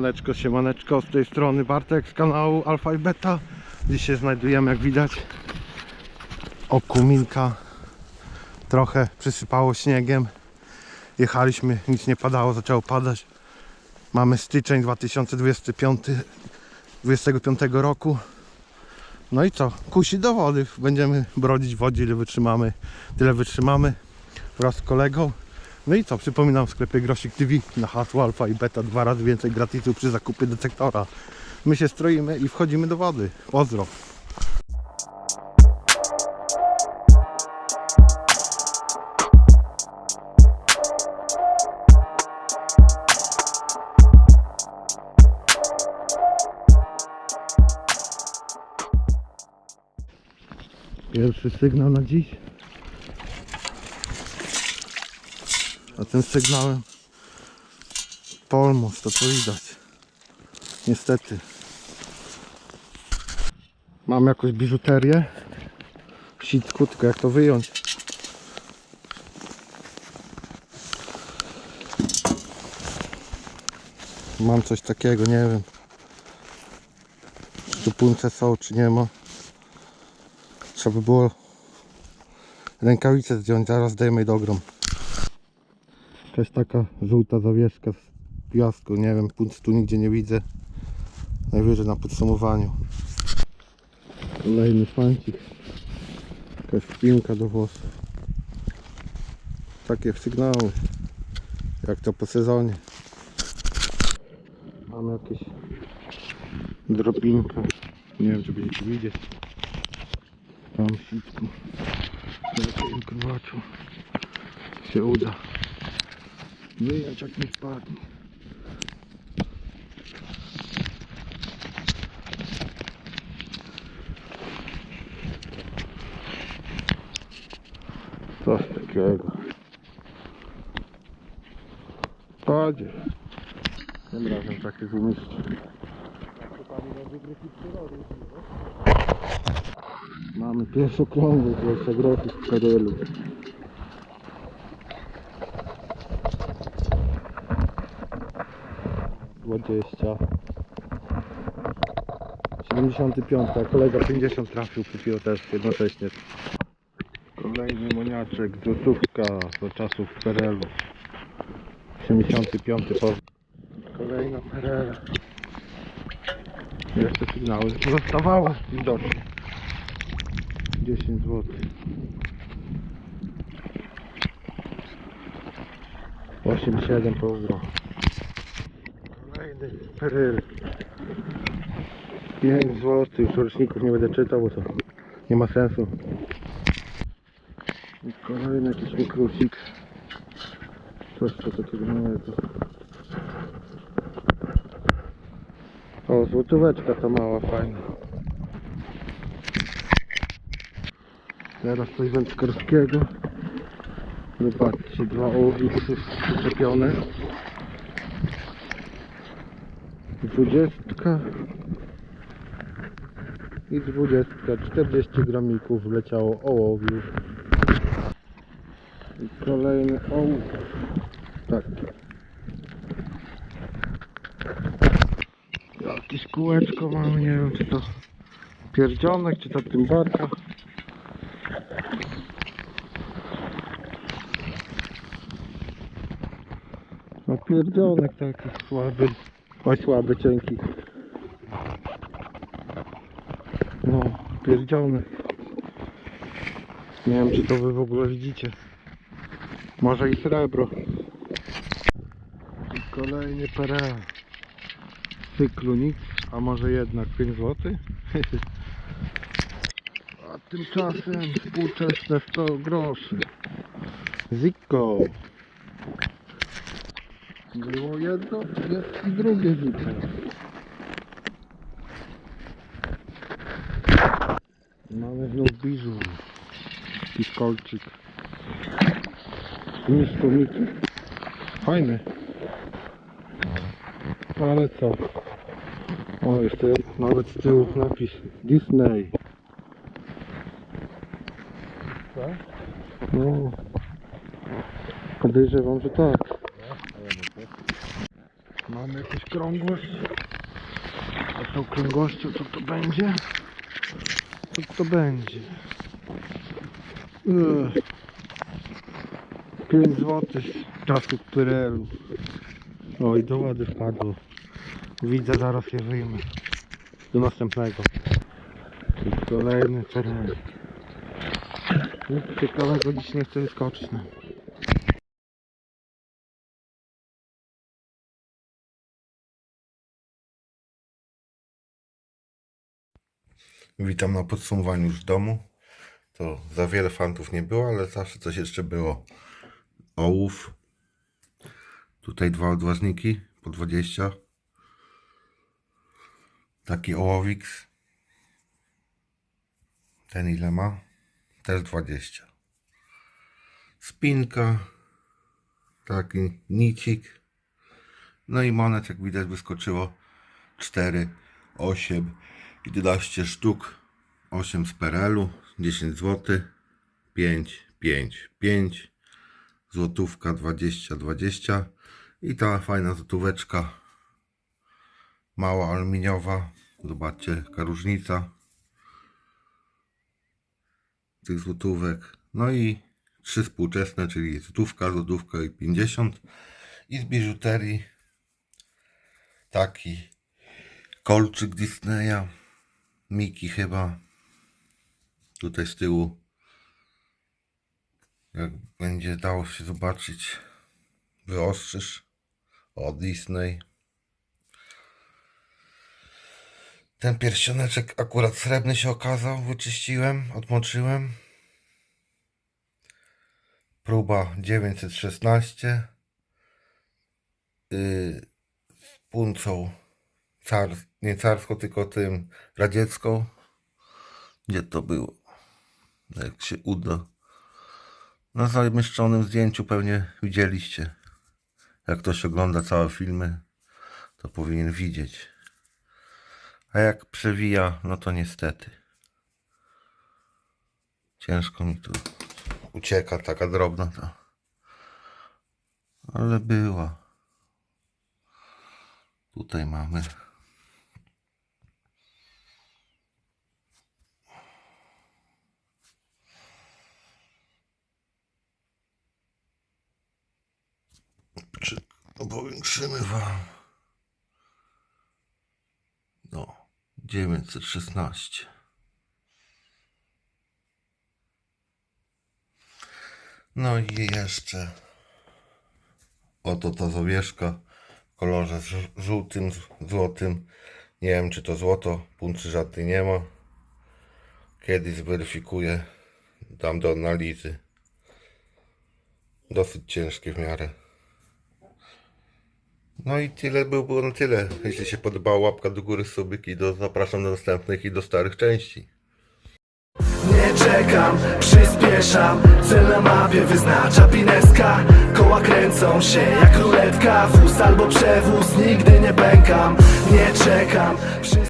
Siemaneczko, siemaneczko, z tej strony Bartek z kanału Alfa i Beta. Dzisiaj znajdujemy, jak widać, okuminka. Trochę przysypało śniegiem. Jechaliśmy, nic nie padało, zaczęło padać. Mamy styczeń 2025, 25 roku. No i co? Kusi do wody. Będziemy brodzić wodzie, ile wytrzymamy, tyle wytrzymamy wraz z kolegą. No i co? Przypominam w sklepie Grosik TV na hasło Alfa i Beta dwa razy więcej gratisu przy zakupie detektora. My się stroimy i wchodzimy do wody. Pozdro. Pierwszy sygnał na dziś. A tym sygnałem Polmos, to co widać. Niestety. Mam jakąś biżuterię w sitku, tylko jak to wyjąć? Mam coś takiego, nie wiem. Czy punce są, czy nie ma. Trzeba by było rękawice zdjąć, zaraz dajemy do ogrom. Jakaś taka żółta zawieszka z piasku, nie wiem, punc tu nigdzie nie widzę. Najwyżej na podsumowaniu. Kolejny fancik. Jakaś piłka do włosów. Takie sygnały. Jak to po sezonie. Mamy jakieś drobinkę. Nie wiem czy będziecie widzieć. Tam sitku. Na jakim krwaczu się uda. Wyjąć jak mi spadnie. Coś takiego. Padzie. Tym razem takie gumiszcze. Mamy pierwszokrągły z zagroty w Karelu. Dwadzieścia. 75, a kolega 50 trafił kupił też jednocześnie. Kolejny moniaczek, złotówka do czasów PRL-u. 75 po... Kolejna PRL. Jeszcze sygnały pozostawały widocznie. 10 zł. 8,7 pozdro. Kolejny PRL. 5 zł, już roczników nie będę czytał, bo to nie ma sensu. I kolejny jakiś mikrusik. Coś co takiego małego. O, złotóweczka ta mała, fajna. Teraz coś wędkarskiego. Zobaczcie, dwa ołownicy przyczepione. Dwudziestka i dwudziestka, 40 gramików wleciało ołowiu. I kolejny ołów. Tak. Jakieś kółeczko mamy, nie wiem czy to pierdzionek, czy to tymbarka. No pierdzionek taki słaby. Oj słaby, cienki. No, pierdzionek. Nie wiem czy to wy w ogóle widzicie. Może i srebro. I kolejny. W cyklu nic, a może jednak 5 zł? a tymczasem współczesne 100 groszy. Zikko. Było jedno, jest i drugie Zikko. Mamy znów biżu. Piskolczyk. Miskomiki. Fajny. Ale co? O, jeszcze nawet z tyłu napis Disney. No. Podejrzewam, że tak. Mamy jakąś krągłość. A tą krągłością co to będzie? Co to będzie? Ugh. 5 zł z kasku Pyrelu. Oj, do wody wpadło. Widzę, zaraz je wyjmę. Do następnego. Kolejny czerwony. Nic ciekawego dziś nie chcę wyskoczyć. No. Witam na podsumowaniu już w domu. To za wiele fantów nie było, ale zawsze coś jeszcze było. Ołów. Tutaj dwa odważniki po 20. Taki ołowik. Ten ile ma? Też 20. Spinka. Taki nicik. No i monet, jak widać, wyskoczyło 4, 8, 11 sztuk, 8 z Perelu, 10 zł, 5, 5, 5, złotówka 20, 20 i ta fajna złotóweczka, mała aluminiowa, zobaczcie, jaka różnica tych złotówek, no i trzy współczesne, czyli złotówka, złotówka i 50 i z biżuterii taki kolczyk Disneya, Miki chyba. Tutaj z tyłu, jak będzie dało się zobaczyć, wyostrzysz. O, Disney. Ten pierścioneczek akurat srebrny się okazał, wyczyściłem, odmoczyłem. Próba 916. Yy, z puncą car, nie carską, tylko tym radziecką. Gdzie to było? Jak się uda. Na zamieszczonym zdjęciu pewnie widzieliście. Jak ktoś ogląda całe filmy, to powinien widzieć. A jak przewija, no to niestety. Ciężko mi tu ucieka taka drobna ta. Ale była. Tutaj mamy. Powiększymy wam? No, 916. No i jeszcze oto ta zawieszka w kolorze żółtym, złotym. Nie wiem czy to złoto, puncy żadnej nie ma. Kiedyś zweryfikuję, dam do analizy. Dosyć ciężkie w miarę. No i tyle by było na tyle. Jeśli się podobała łapka do góry, subik i do, zapraszam do następnych i do starych części. Nie czekam, przyspieszam Cel na mapie wyznacza pineska Koła kręcą się jak ruletka Wóz albo przewóz, nigdy nie pękam Nie czekam, przy...